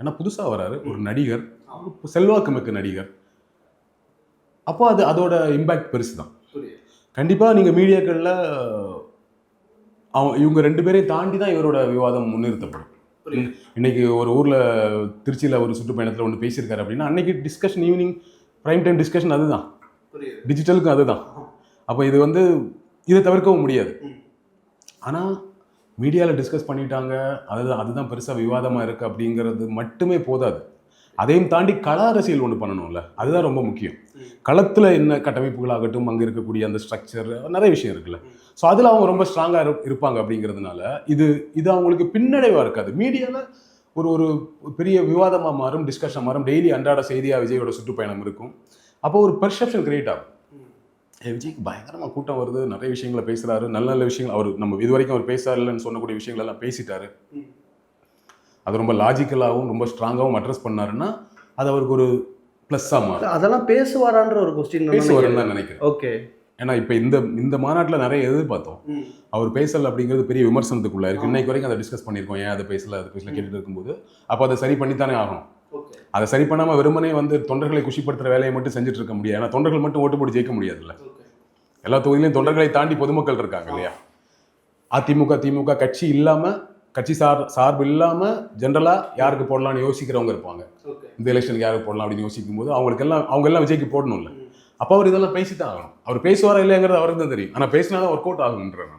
ஏன்னா புதுசாக வராரு ஒரு நடிகர். ஒரு செல்வாக்கு மிக்க நடிகர். அப்போ அது அதோட இம்பேக்ட் பெருசு தான் கண்டிப்பாக நீங்கள் மீடியாக்களில் அவங்க இவங்க ரெண்டு பேரையும் தாண்டி தான் இவரோட விவாதம் முன்னிறுத்தப்படும். இன்னைக்கு ஒரு ஊரில் திருச்சியில் ஒரு சுற்றுப்பயணத்தில் ஒன்று பேசியிருக்காரு அப்படின்னா அன்னைக்கு discussion evening prime time discussion அதுதான். டிஜிட்டலுக்கும் அதுதான். அப்போ இது வந்து இதை தவிர்க்கவும் முடியாது. ஆனால் மீடியாவில் டிஸ்கஸ் பண்ணிட்டாங்க. அதுதான் அதுதான் பெருசாக விவாதமாக இருக்குது அப்படிங்கிறது மட்டுமே போதாது. அதையும் தாண்டி கள அரசியல் ஒன்று பண்ணணும்ல. அதுதான் ரொம்ப முக்கியம். களத்தில் என்ன கட்டமைப்புகளாகட்டும் அங்கே இருக்கக்கூடிய அந்த ஸ்ட்ரக்சர் நிறைய விஷயம் இருக்குல்ல. ஸோ அதில் அவங்க ரொம்ப ஸ்ட்ராங்காக இருப்பாங்க அப்படிங்கிறதுனால இது இது அவங்களுக்கு பின்னடைவாக இருக்காது. மீடியாவில் ஒரு ஒரு பெரிய விவாதமாக மாறும் டிஸ்கஷன் மாறும். டெய்லி அன்றாட செய்தியாக விஜயோட சுற்றுப்பயணம் இருக்கும். அப்போ ஒரு பெர்செப்ஷன் கிரியேட் ஆகும். விஜய்க்கு பயங்கரமாக கூட்டம் வருது நிறைய விஷயங்களை பேசுகிறாரு நல்ல நல்ல விஷயங்கள் அவர் நம்ம இது வரைக்கும் அவர் பேசாருலன்னு சொன்னக்கூடிய விஷயங்கள் எல்லாம் பேசிட்டாரு. அது ரொம்ப லாஜிக்கலாகவும் ரொம்ப ஸ்ட்ராங்காகவும் அட்ரஸ் பண்ணாருன்னா அது அவருக்கு ஒரு ப்ளஸ்ஸாக மாறும். அதெல்லாம் பேசுவாரான்ற ஒரு கொஸ்டின் பேசுவாருன்னு தான் நினைக்கிறேன். ஓகே. ஏன்னா இப்போ இந்த இந்த மாநாட்டில் நிறைய எதிர்பார்த்தோம். அவர் பேசல அப்படிங்கிறது பெரிய விமர்சனத்துக்குள்ள இருக்கு. இன்னைக்கு வரைக்கும் அதை டிஸ்கஸ் பண்ணியிருக்கோம். ஏன் அதை பேசல? அதை பேசல கேட்டுட்டு இருக்கும்போது. அப்போ அதை சரி பண்ணித்தானே ஆகணும். அதை சரி பண்ணாமல் வெறுமனே வந்து தொண்டர்களை குஷிப்படுத்துற வேலையை மட்டும் செஞ்சுட்டு இருக்க முடியாது. ஏன்னா தொண்டர்கள் மட்டும் ஓட்டு போட்டு ஜெயிக்க முடியாதுல்ல. எல்லா தொகுதியிலையும் தொண்டர்களை தாண்டி பொதுமக்கள் இருக்காங்க இல்லையா? அதிமுக திமுக கட்சி இல்லாம கட்சி சார் சார்பு இல்லாம ஜென்ரலா யாருக்கு போடலாம்னு யோசிக்கிறவங்க இருப்பாங்க. இந்த எலெக்ஷனுக்கு யாருக்கு போடலாம் அப்படின்னு யோசிக்கும் போது அவங்களுக்கு எல்லாம் அவங்க எல்லாம் விஜய்க்கு போடணும்ல. அப்போ அவர் இதெல்லாம் பேசித்தான் ஆகணும். அவர் பேசுவாரா இல்லைங்கிறது அவருக்கு தான் தெரியும். ஆனா பேசினா தான் ஒர்க் அவுட் ஆகுன்ற